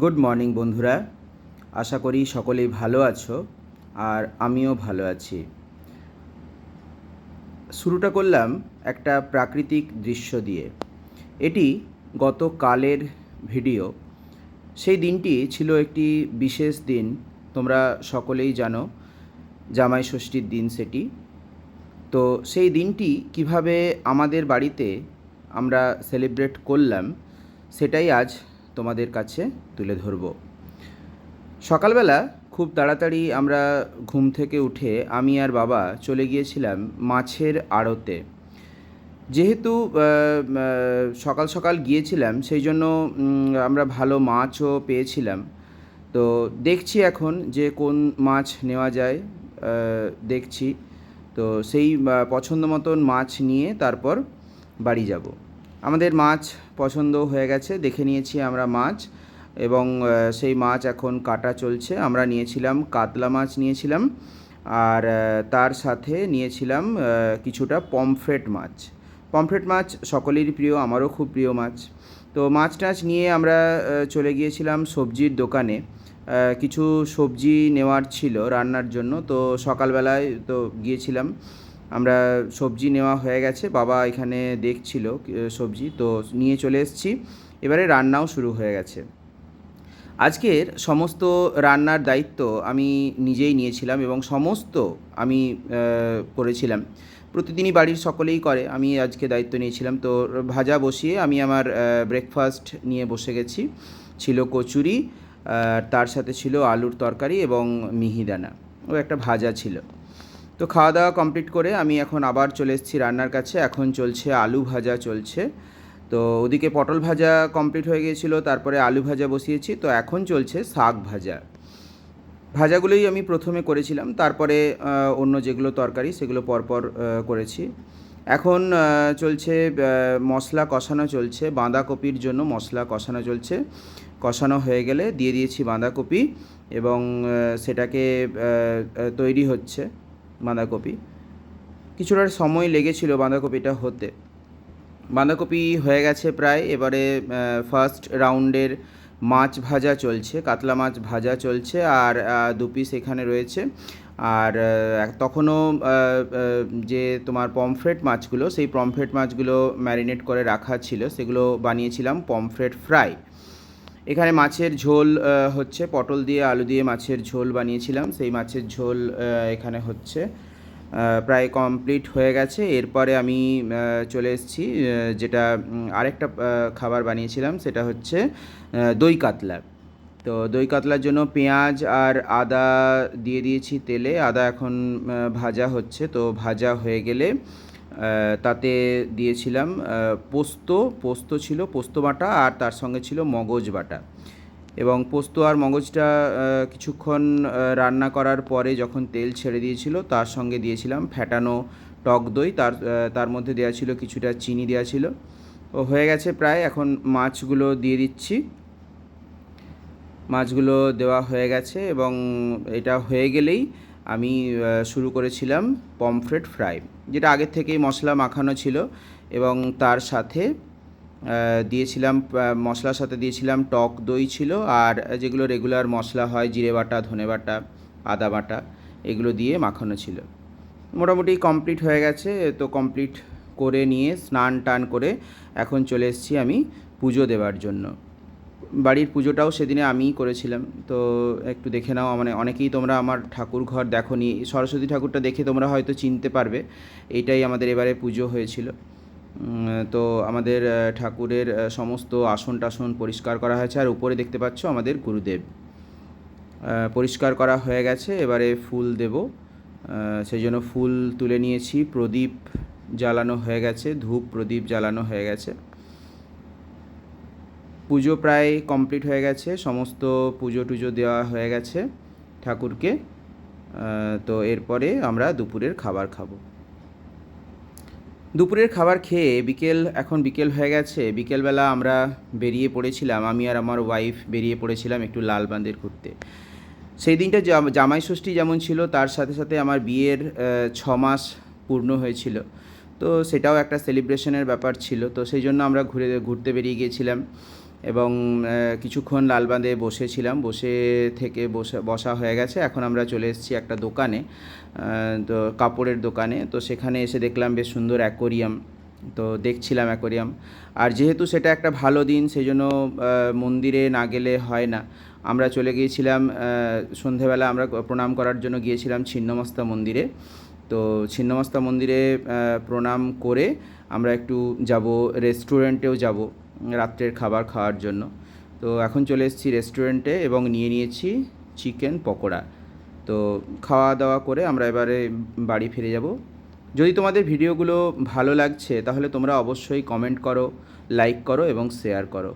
Good morning বন্ধুরা। আশা করি সকলেই ভালো আছো আর আমিও ভালো আছি। শুরুটা করলাম একটা প্রাকৃতিক দৃশ্য দিয়ে। এটি গতকালের ভিডিও। সেই দিনটি ছিল একটি বিশেষ দিন, তোমরা সকলেই জানো, জামাই ষষ্ঠীর দিন সেটি। তো সেই দিনটি কীভাবে আমাদের বাড়িতে আমরা সেলিব্রেট করলাম, সেটাই আজ তোমাদের কাছে তুলে ধরব। সকালবেলা খুব তাড়াতাড়ি আমরা ঘুম থেকে উঠে আমি আর বাবা চলে গিয়েছিলাম মাছের আড়তে। যেহেতু সকাল সকাল গিয়েছিলাম, সেই জন্য আমরা ভালো মাছও পেয়েছিলাম। তো দেখছি এখন যে কোন মাছ নেওয়া যায় দেখছি। তো সেই পছন্দ মতন মাছ নিয়ে তারপর বাড়ি যাব। আমাদের মাছ পছন্দ হয়ে গেছে, দেখে নিয়েছি আমরা মাছ এবং সেই মাছ এখন কাটা চলছে। আমরা নিয়েছিলাম কাতলা মাছ নিয়েছিলাম আর তার সাথে নিয়েছিলাম কিছুটা পমফ্রেট মাছ। পমফ্রেট মাছ সকলেরই প্রিয়, আমারও খুব প্রিয় মাছ। তো মাছ টাছ নিয়ে আমরা চলে গিয়েছিলাম সবজির দোকানে। কিছু সবজি নেওয়ার ছিল রান্নার জন্য, তো সকালবেলায় তো গিয়েছিলাম। আমরা সবজি নেওয়া হয়ে গেছে, বাবা এখানে দেখছিল সবজি, তো নিয়ে চলে এসেছি। এবারে রান্নাও শুরু হয়ে গেছে। আজকের সমস্ত রান্নার দায়িত্ব আমি নিজেই নিয়েছিলাম এবং সমস্ত আমি করেছিলাম। প্রতিদিনই বাড়ির সকলেই করে, আমি আজকে দায়িত্ব নিয়েছিলাম। তো ভাজা বসিয়ে আমি আমার ব্রেকফাস্ট নিয়ে বসে গেছি। ছিল কচুরি তার সাথে ছিল আলুর তরকারি এবং মিহিদানা। ও একটা ভাজা ছিল। তো খাওয়া দাওয়া কমপ্লিট করে আমি এখন আবার চলে এসেছি রান্নার কাছে। এখন চলছে আলু ভাজা চলছে। তো ওদিকে পটল ভাজা কমপ্লিট হয়ে গিয়েছিল, তারপরে আলু ভাজা বসিয়েছি। তো এখন চলছে শাক ভাজা। ভাজাগুলোই আমি প্রথমে করেছিলাম, তারপরে অন্য যেগুলো তরকারি সেগুলো পরপর করেছি। এখন চলছে মশলা কষানো চলছে। বাঁধাকপির জন্য মশলা কষানো চলছে। কষানো হয়ে গেলে দিয়ে দিয়েছি বাঁধাকপি এবং সেটাকে তৈরি হচ্ছে। বাঁধাকপি। কিছুটা সময় লেগেছিল বাঁধাকপিটা হতে। বাঁধাকপি হয়ে গেছে প্রায়, এবারে ফার্স্ট রাউন্ডের মাছ ভাজা চলছে, কাতলা মাছ ভাজা চলছে, আর দু পিস এখানে রয়েছে। আর তখনও যে তোমার পমফ্রেট মাছগুলো, সেই পমফ্রেট মাছগুলো ম্যারিনেট করে রাখা ছিল, সেগুলো বানিয়েছিলাম পমফ্রেট ফ্রাই এখানে মাছের ঝোল হচ্ছে পটল দিয়ে, আলু দিয়ে মাছের ঝোল বানিয়েছিলাম। সেই মাছের ঝোল এখানে হচ্ছে প্রায় কমপ্লিট হয়ে গেছে। এরপরে আমি চলে এসেছি যেটা আরেকটা খাবার বানিয়েছিলাম, সেটা হচ্ছে দই কাতলা। তো দই কাতলার জন্য পেঁয়াজ আর আদা দিয়ে দিয়েছি তেলে। আদা এখন ভাজা হচ্ছে। তো ভাজা হয়ে গেলে তাতে দিয়েছিলাম পোস্ত পোস্ত ছিল পোস্ত বাটা আর তার সঙ্গে ছিল মগজ বাটা। এবং পোস্ত আর মগজটা কিছুক্ষণ রান্না করার পরে যখন তেল ছেড়ে দিয়েছিল, তার সঙ্গে দিয়েছিলাম ফ্যাটানো টক দই। তার তার মধ্যে দেওয়া ছিল কিছুটা চিনি দেওয়া ছিল। ও হয়ে গেছে প্রায়, এখন মাছগুলো দিয়ে দিচ্ছি। মাছগুলো দেওয়া হয়ে গেছে এবং এটা হয়ে গেলেই আমি শুরু করেছিলাম পমফ্রেট ফ্রাই, যেটা আগের থেকেই মশলা মাখানো ছিল এবং তার সাথে দিয়েছিলাম মশলার সাথে দিয়েছিলাম টক দই ছিল আর যেগুলো রেগুলার মশলা হয়, জিরে বাটা, ধনে বাটা, আদা বাটা, এগুলো দিয়ে মাখানো ছিল। মোটামুটি কমপ্লিট হয়ে গেছে, তো কমপ্লিট করে নিয়ে স্নান টান করে এখন চলে এসেছি আমি পুজো দেওয়ার জন্য। বাড়ির পুজোটাও সেদিনে আমিই করেছিলাম। তো একটু দেখে নাও মানে অনেকেই তোমরা আমার ঠাকুর ঘর দেখো নি সরস্বতী ঠাকুরটা দেখে তোমরা হয়তো চিনতে পারবে। এইটাই আমাদের এবারে পুজো হয়েছিল। তো আমাদের ঠাকুরের সমস্ত আসন টাসন পরিষ্কার করা হয়েছে। আর উপরে দেখতে পাচ্ছ আমাদের গুরুদেব। পরিষ্কার করা হয়ে গেছে। এবারে ফুল দেব। সেই জন্য ফুল তুলে নিয়েছি। প্রদীপ জ্বালানো হয়ে গেছে। ধূপ প্রদীপ জ্বালানো হয়ে গেছে। পুজো প্রায় কমপ্লিট হয়ে গেছে, সমস্ত পুজো টুজো দেওয়া হয়ে গেছে ঠাকুরকে। তো এরপরে আমরা দুপুরের খাবার খাব। দুপুরের খাবার খেয়ে বিকেল, এখন বিকেল হয়ে গেছে, বিকেলবেলা আমরা বেরিয়ে পড়েছিলাম, আমি আর আমার ওয়াইফ বেরিয়ে পড়েছিলাম একটু লালবান্দের ঘুরতে। সেই দিনটা জাম- জামাই ষষ্ঠী যেমন ছিল, তার সাথে সাথে আমার বিয়ের ছ মাস পূর্ণ হয়েছিল। তো সেটাও একটা সেলিব্রেশনের ব্যাপার ছিল, তো সেই জন্য আমরা ঘুরে, ঘুরতে বেরিয়ে গিয়েছিলাম। এবং কিছুক্ষণ লালবাঁধে বসেছিলাম। বসে থেকে বসা বসা হয়ে গেছে। এখন আমরা চলে এসেছি একটা দোকানে তো কাপড়ের দোকানে। তো সেখানে এসে দেখলাম বেশ সুন্দর অ্যাকোরিয়াম। তো দেখছিলাম অ্যাকোরিয়াম। আর যেহেতু সেটা একটা ভালো দিন সেই জন্য মন্দিরে না গেলে হয় না। আমরা চলে গিয়েছিলাম সন্ধেবেলা আমরা প্রণাম করার জন্য গিয়েছিলাম ছিন্নমস্তা মন্দিরে। তো ছিন্নমস্তা মন্দিরে প্রণাম করে আমরা একটু যাব, রেস্টুরেন্টেও যাব। রাত্রের খাবার খাওয়ার জন্য। তো এখন চলে এসেছি রেস্টুরেন্টে এবং নিয়ে নিয়েছি চিকেন পকোড়া। তো খাওয়া দাওয়া করে আমরা এবারে বাড়ি ফিরে যাব। যদি তোমাদের ভিডিওগুলো ভালো লাগছে, তাহলে তোমরা অবশ্যই কমেন্ট করো লাইক করো এবং শেয়ার করো।